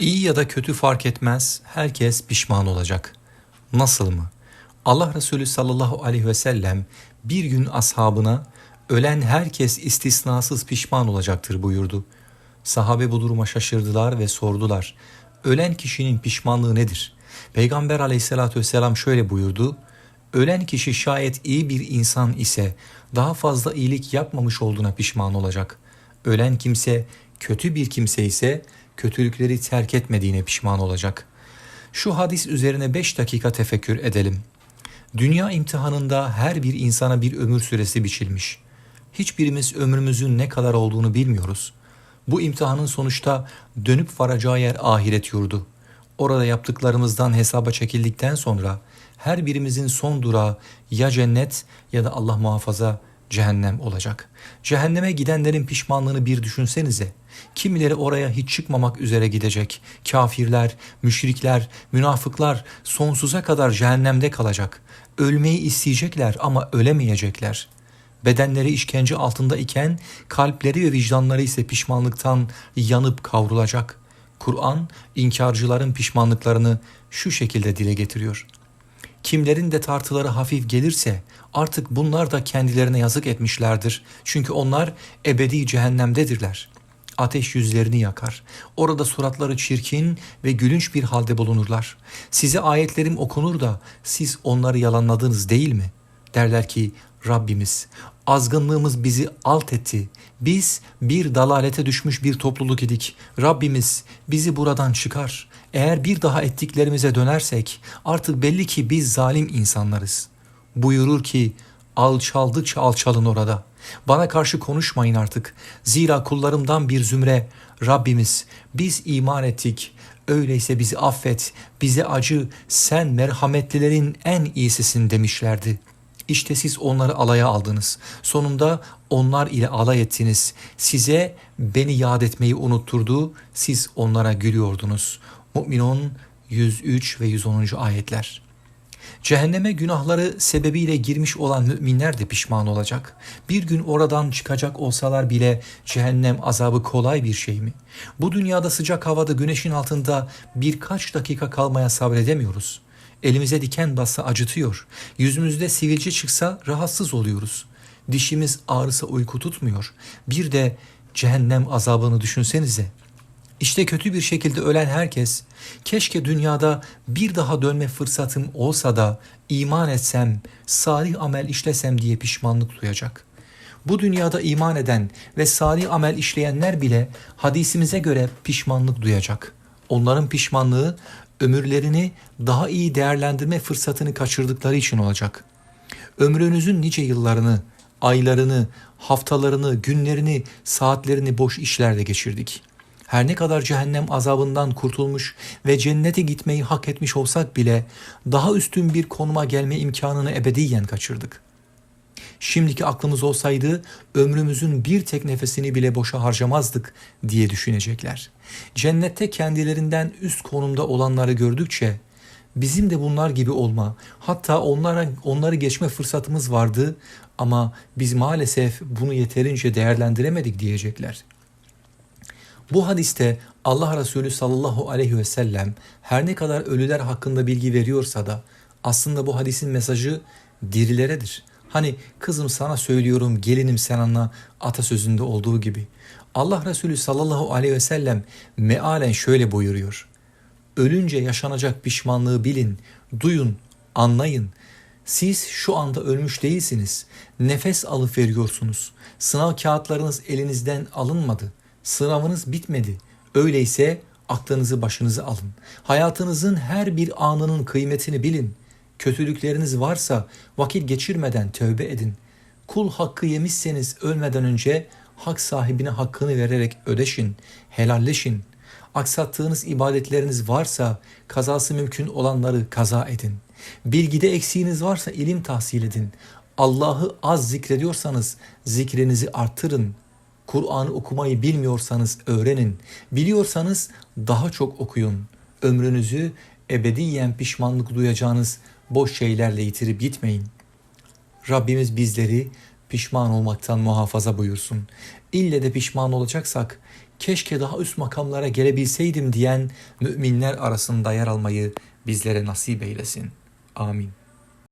İyi ya da kötü fark etmez, herkes pişman olacak. Nasıl mı? Allah Resulü sallallahu aleyhi ve sellem bir gün ashabına ölen herkes istisnasız pişman olacaktır buyurdu. Sahabe bu duruma şaşırdılar ve sordular. Ölen kişinin pişmanlığı nedir? Peygamber aleyhissalatü vesselam şöyle buyurdu. Ölen kişi şayet iyi bir insan ise daha fazla iyilik yapmamış olduğuna pişman olacak. Ölen kimse kötü bir kimse ise kötülükleri terk etmediğine pişman olacak. Şu hadis üzerine 5 dakika tefekkür edelim. Dünya imtihanında her bir insana bir ömür süresi biçilmiş. Hiçbirimiz ömrümüzün ne kadar olduğunu bilmiyoruz. Bu imtihanın sonuçta dönüp varacağı yer ahiret yurdu. Orada yaptıklarımızdan hesaba çekildikten sonra her birimizin son durağı ya cennet ya da Allah muhafaza cehennem olacak. Cehenneme gidenlerin pişmanlığını bir düşünsenize. Kimileri oraya hiç çıkmamak üzere gidecek. Kafirler, müşrikler, münafıklar sonsuza kadar cehennemde kalacak. Ölmeyi isteyecekler ama ölemeyecekler. Bedenleri işkence altında iken kalpleri ve vicdanları ise pişmanlıktan yanıp kavrulacak. Kur'an inkarcıların pişmanlıklarını şu şekilde dile getiriyor. Kimlerin de tartıları hafif gelirse artık bunlar da kendilerine yazık etmişlerdir. Çünkü onlar ebedi cehennemdedirler. Ateş yüzlerini yakar. Orada suratları çirkin ve gülünç bir halde bulunurlar. Size ayetlerim okunur da siz onları yalanladınız değil mi? Derler ki Rabbimiz azgınlığımız bizi alt etti. Biz bir dalalete düşmüş bir topluluk idik. Rabbimiz bizi buradan çıkar. Eğer bir daha ettiklerimize dönersek artık belli ki biz zalim insanlarız. Buyurur ki alçaldıkça alçalın orada. Bana karşı konuşmayın artık. Zira kullarımdan bir zümre Rabbimiz biz iman ettik. Öyleyse bizi affet, bize acı, sen merhametlilerin en iyisisin demişlerdi.'' İşte siz onları alaya aldınız. Sonunda onlar ile alay ettiniz. Size beni yad etmeyi unutturdu. Siz onlara gülüyordunuz. Mü'minun 103 ve 110. ayetler. Cehenneme günahları sebebiyle girmiş olan müminler de pişman olacak. Bir gün oradan çıkacak olsalar bile cehennem azabı kolay bir şey mi? Bu dünyada sıcak havada güneşin altında birkaç dakika kalmaya sabredemiyoruz. Elimize diken bassa acıtıyor. Yüzümüzde sivilce çıksa rahatsız oluyoruz. Dişimiz ağrısa uyku tutmuyor. Bir de cehennem azabını düşünsenize. İşte kötü bir şekilde ölen herkes, keşke dünyada bir daha dönme fırsatım olsa da iman etsem, salih amel işlesem diye pişmanlık duyacak. Bu dünyada iman eden ve salih amel işleyenler bile hadisimize göre pişmanlık duyacak. Onların pişmanlığı ömürlerini daha iyi değerlendirme fırsatını kaçırdıkları için olacak. Ömrünüzün nice yıllarını, aylarını, haftalarını, günlerini, saatlerini boş işlerde geçirdik. Her ne kadar cehennem azabından kurtulmuş ve cennete gitmeyi hak etmiş olsak bile daha üstün bir konuma gelme imkanını ebediyen kaçırdık.'' Şimdiki aklımız olsaydı ömrümüzün bir tek nefesini bile boşa harcamazdık diye düşünecekler. Cennette kendilerinden üst konumda olanları gördükçe bizim de bunlar gibi olma hatta onlara onları geçme fırsatımız vardı ama biz maalesef bunu yeterince değerlendiremedik diyecekler. Bu hadiste Allah Resulü sallallahu aleyhi ve sellem her ne kadar ölüler hakkında bilgi veriyorsa da aslında bu hadisin mesajı dirileredir. Hani kızım sana söylüyorum gelinim sen anla atasözünde olduğu gibi. Allah Resulü sallallahu aleyhi ve sellem mealen şöyle buyuruyor. Ölünce yaşanacak pişmanlığı bilin, duyun, anlayın. Siz şu anda ölmüş değilsiniz. Nefes alıp veriyorsunuz. Sınav kağıtlarınız elinizden alınmadı. Sınavınız bitmedi. Öyleyse aklınızı başınıza alın. Hayatınızın her bir anının kıymetini bilin. Kötülükleriniz varsa vakit geçirmeden tövbe edin. Kul hakkı yemişseniz ölmeden önce hak sahibine hakkını vererek ödeşin, helalleşin. Aksattığınız ibadetleriniz varsa kazası mümkün olanları kaza edin. Bilgide eksiğiniz varsa ilim tahsil edin. Allah'ı az zikrediyorsanız zikrinizi arttırın. Kur'an'ı okumayı bilmiyorsanız öğrenin. Biliyorsanız daha çok okuyun. Ömrünüzü ebediyen pişmanlık duyacağınız boş şeylerle yitirip gitmeyin. Rabbimiz bizleri pişman olmaktan muhafaza buyursun. İlle de pişman olacaksak keşke daha üst makamlara gelebilseydim diyen müminler arasında yer almayı bizlere nasip eylesin. Amin.